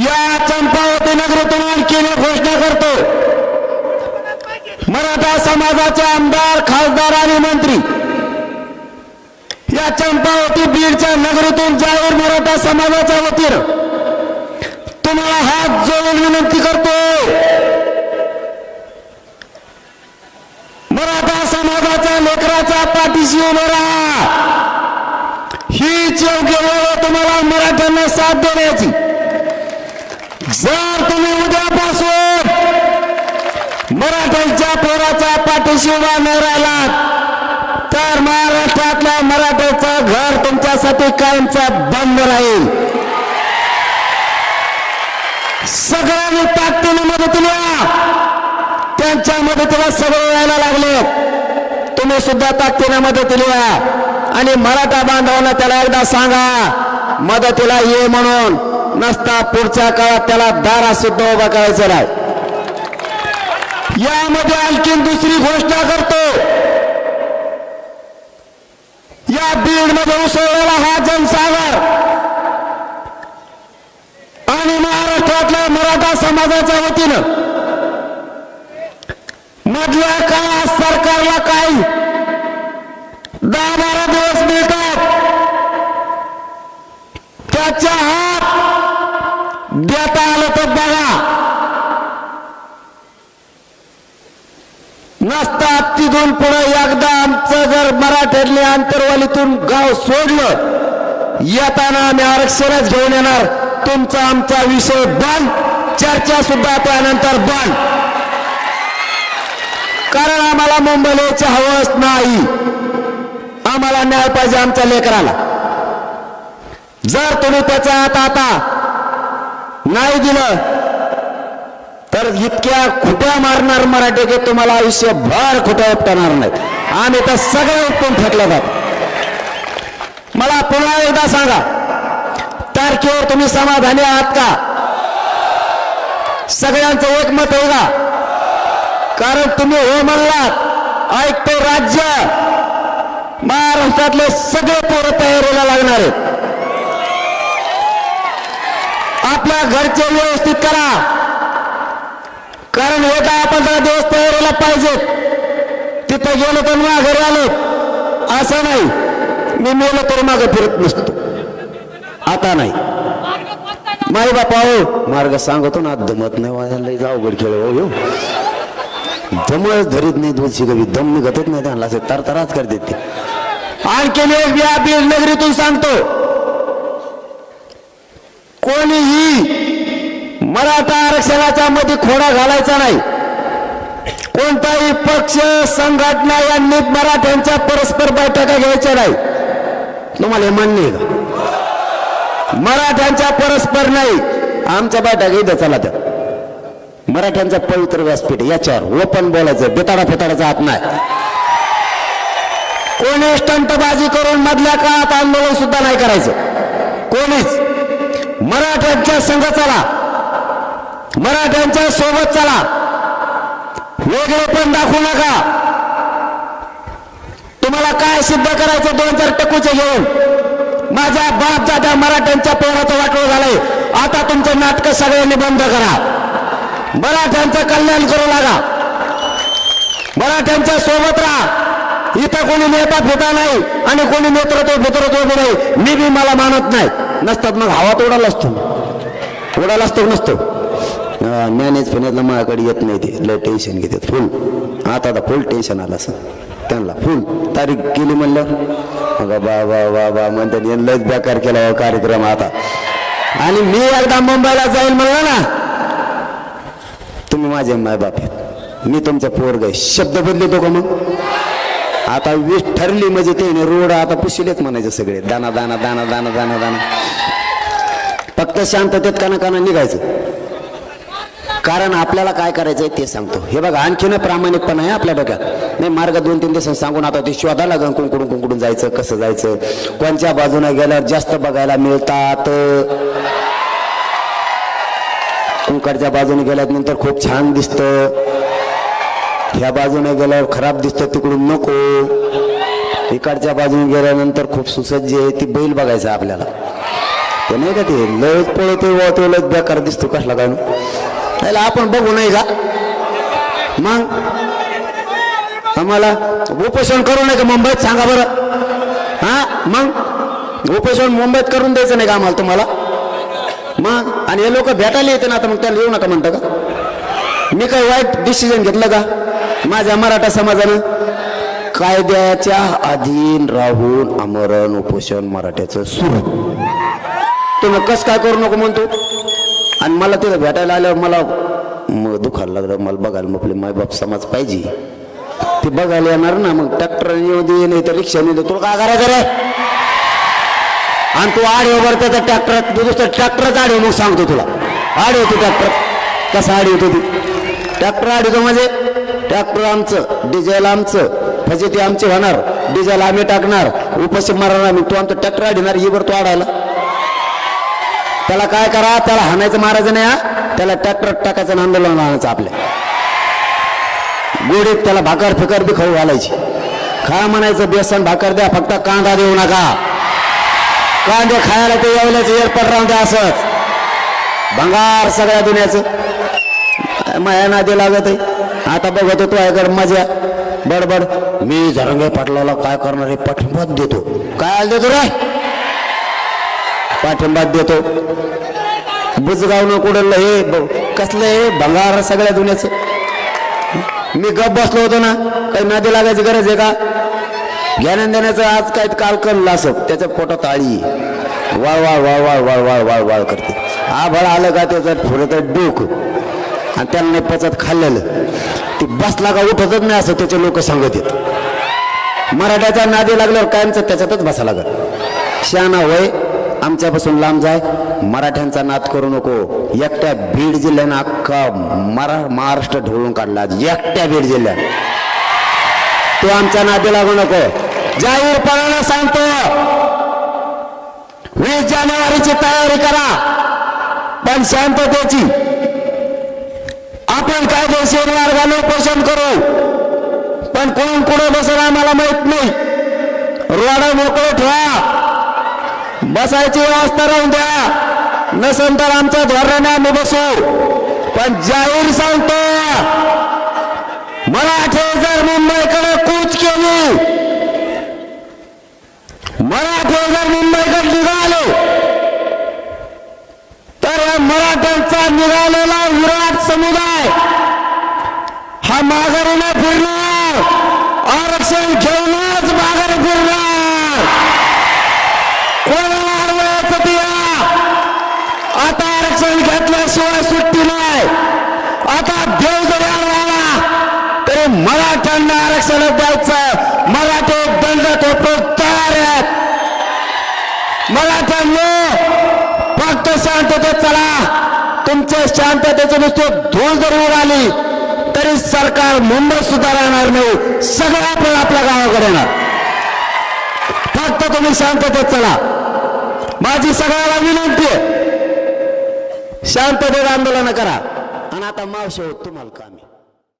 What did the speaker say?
या चंपावती नगरीतून आणखी मी घोषणा करतो. मराठा समाजाचे आमदार खासदार आणि मंत्री. या चंपावती बीडच्या नगरीतून जाहीर मराठा समाजाच्या वतीनं तुम्हाला हात जोडून विनंती करतो. मराठा समाजाच्या लेकराच्या पाठीशी उभं राहा. हीच योग्य वेळ तुम्हाला मराठ्यांना साथ देण्याची जर तुम्ही उद्यापासून मराठ्यांच्या पोराच्या पाठीशी उभा न राहिलात. तर महाराष्ट्रातल्या मराठ्याचं घर तुमच्यासाठी कायमचा बंद राहील. सगळ्यांनी ताकदीने मदतीला त्यांच्या मदतीला सगळे यायला लागले तुम्ही सुद्धा ताकदीने मदतीला या. आणि मराठा बांधवांना त्याला एकदा सांगा मदतीला ये म्हणून. नसता पुढच्या काळात त्याला दारा सुद्धा उभा करायचं नाही. यामध्ये आणखीन दुसरी घोषणा करतो. या बीडमध्ये उसळलेला हा जनसागर आणि महाराष्ट्रातल्या मराठा समाजाच्या वतीनं मधल्या काळात सरकारला काही दहा तिथून पुढे एकदा आमचं जर मराठ्यातल्या आंतरवालीतून गाव सोडलं येताना आम्ही आरक्षणच घेऊन येणार. तुमचा आमचा विषय बंद चर्चा सुद्धा त्यानंतर बंद. कारण आम्हाला मुंबईला यायची हवस नाही. आम्हाला न्याय पाहिजे आमच्या लेकराला. जर तुम्ही त्याचा हात आता नाही दिलं तर इतक्या खुट्या मारणार मराठी की तुम्हाला आयुष्यभर खुट्या उपटणार नाहीत. आम्ही तर सगळे उपटून फेकले जात. मला पुन्हा एकदा सांगा तारखेवर तुम्ही समाधानी आहात का? सगळ्यांचं एकमत आहे का? कारण तुम्ही हो म्हणलात ऐकतो राज्य. महाराष्ट्रातले सगळे पोरं तयारीला लागणार आहेत. आपल्या घरचे व्यवस्थित करा. कारण हे दहा पंधरा दिवस तयारीला पाहिजेत. तिथं गेलो तर माघारी आलो. असं नाही. मी मेलो तर मागे फिरत नसतो आता नाही. माई बापा हो मार्ग सांगतो ना दमत नाही वाजायला अवघड खेळ हो दमच धरीत नाही दोनशे कवी दम निघतच नाही त्यांना. असे तरतराच करते ते. आणखीन एक या बीड नगरीतून सांगतो. कोणीही मराठा आरक्षणाच्या मध्ये खोडा घालायचा नाही. कोणताही पक्ष संघटना यांनी मराठ्यांच्या परस्पर बैठका घ्यायच्या नाही. तुम्हाला हे मान्य आहे का? मराठ्यांच्या परस्पर नाही. आमच्या बैठक इथं चला त्या. मराठ्यांचा पवित्र व्यासपीठ याच्यावर ओपन बोलायचं बेताडा फेताडाचा हात नाही. कोणी स्टंटबाजी करून मधल्या काळात आंदोलन सुद्धा नाही करायचं. कोणीच. मराठ्यांच्या संघ चला. मराठ्यांच्या सोबत चला. वेगळे पण दाखवू नका. तुम्हाला काय सिद्ध करायचं दोन चार टकूचे घेऊन? माझ्या बाप दादा मराठ्यांच्या पोराचं वाटोळ झालंय. आता तुमचं नाटक सगळ्यांनी बंद करा. मराठ्यांचं कल्याण करू लागा. मराठ्यांच्या सोबत राहा. इथं कोणी नेता फिता नाही आणि कोणी नेतृत्व फितृत्व बी नाही. मी बी मला मानत नाही. नसतात मग हवा तोडायला असतो तोडायला असतो नसतो. नसतो मॅनेज पुण्यातलं माझ्याकडे येत नाही ते. लय टेन्शन घेतात फुल आता आता फुल टेन्शन आलं असं. त्यांना फुल तारीख केली म्हणलं. अगं बा बा बा बा म्हणतात लयच बेकार केला हो कार्यक्रम आता. आणि मी एकदा मुंबईला जाईल म्हणलं ना तुम्ही माझे मायबाप आहेत. मी तुमचा पोरग आहे. शब्द बदलतो का मग? आता वीस ठरली म्हणजे ते रोड आता पुशिलेच म्हणायचे सगळे. दाना दाना दाना दाना दाना दाना. फक्त शांततेत काना काना निघायचं. कारण आपल्याला काय करायचं आहे ते सांगतो. हे बघा आणखीन प्रामाणिकपणा आहे आपल्या डोक्यात नाही मार्ग दोन तीन दिवसांनी सांगून आता ते शोधा लागन कुंकडून कुंकडून जायचं कसं जायचं? कोणत्या बाजूने गेल्यावर जास्त बघायला मिळतात? कुंकडच्या बाजूने गेल्यानंतर खूप छान दिसतं. ह्या बाजूने गेल्यावर खराब दिसतं तिकडून नको. इकडच्या बाजूने गेल्यानंतर खूप सुसज्ज आहे ती बैल बघायचं आपल्याला. ते नाही का ते? लयच पळतो तो लयच बेकार दिसतो कसला काय त्याला आपण बघू नाही का? मग? आम्हाला उपोषण करू नये का मुंबईत सांगा बरं. हां? मग? उपोषण मुंबईत करून द्यायचं नाही का आम्हाला तुम्हाला? मग? आणि हे लोक भेटायला येते ना आता मग त्याला येऊ नका म्हणतं का? मी काही वाईट डिसिजन घेतलं का? माझ्या मराठा समाजानं कायद्याच्या अधीन राहून आमरण उपोषण मराठ्याचं सुरू. तुम्ही कस काय करू नको म्हणतो? आणि मला तिथं भेटायला आल्यावर मला मग दुखायला लागलं. मला बघायला मग आपले मायबाप समाज पाहिजे. ते बघायला येणार ना मग ट्रॅक्टरने येऊ दे नाही तर रिक्षाने दे. तुला काय करायचं रे? आणि तू आडीवर त्याचा ट्रॅक्टर तू दुसरं ट्रॅक्टरच आडीव मग सांगतो तुला. आड होतो ट्रॅक्टर कसा आडी होतो ती? ट्रॅक्टर आडीतो म्हणजे ट्रॅक्टर आमचं डिझेल आमचं फजेती आमची होणार डिझेल आम्ही टाकणार उपाशी मारणार आम्ही. तू आमचं ट्रॅक्टर आडणार ही तो तू आडायला. त्याला काय करा? त्याला हाणायचं मारायचं नाही हा? त्याला ट्रॅक्टर टाकायचं आंदोलन आणायचं आपल्या. गोडीत त्याला भाकर फिकर बी खाऊ घालायची. खा म्हणायचं बेसन भाकर द्या फक्त कांदा देऊ नका. कांदे खायला ते येवल्याचं एअरपोर्ट राहून द्या असंच भंगार सगळ्या दुनियाचं. माया नादी लागत आहे. आता बघतो तो आहे मजा. बडबड. मी झरंगे पाटलाला काय करणार आहे? पाठिंबा देतो. काय देतो रे? पाठिंबा देतो. बुजगावनं कुडलं हे कसलं हे? भंगार सगळ्या दुनियाचं. मी गप बसलो होतो ना काही नादी लागायची गरज आहे का? ज्ञान देण्याचं आज काय काल कळलं असं त्याच्या पोटात आळी वाळ वाळ वाळ वाळ वाळ वाळ वाळ वाळ करते. आभाळ आलं का त्याचं थोडं डोक. आणि त्यांना नाही पचत खाल्लेलं. ती बसला का उठतच नाही असं त्याचे लोक सांगत येत मराठ्याचा नादी लागल्यावर कायमचं त्याच्यातच बसा लागत. शहाणा होय आमच्यापासून लांब जाय. मराठ्यांचा नाद करू नको. एकट्या बीड जिल्ह्यानं अख्खा मरा महाराष्ट्र ढवळून काढला. एकट्या बीड जिल्ह्यात. तो आमच्या नादी लागू नको. जाहीरपणानं सांगतो. वीस जानेवारीची तयारी करा. पण शांततेची. आपण काय कायदेशीर मार्गाने उपोषण करू. पण कोण कुठे बसेल आम्हाला माहीत नाही. रोड मोकळं ठेवा. बसायची व्यवस्था राहून द्या. नसेल तर आमचं धोरण आम्ही बसू. पण जाहीर सांगतो मराठे जर मुंबईकडे कूच केली मराठे जर मुंबईकडे निघाले तर या मराठ्यांचा निघालेला विराट समुदाय हा माघारी फिरणार. आरक्षण घेऊनच माघारी फिरणार. कोण अडवायचं ते या. आता आरक्षण सुट्टी नाही. आता देव जरी अडवाला तरी मराठ्यांना आरक्षण द्यायचं. मराठे दंड थोपटून तयार आहेत. मराठ्यांनी फक्त शांततेत चला. तुमच्या शांततेचे नुसते धूळ जर उडाली तरी सरकार मुंबईत सुद्धा राहणार नाही. सगळं आपण आपल्या गावाकडे येणार. फक्त तुम्ही शांततेत चला. माझी सगळ्याला विनंती आहे शांततेत आंदोलन करा. आणि आता मावशी होत तुम्हाला कामी.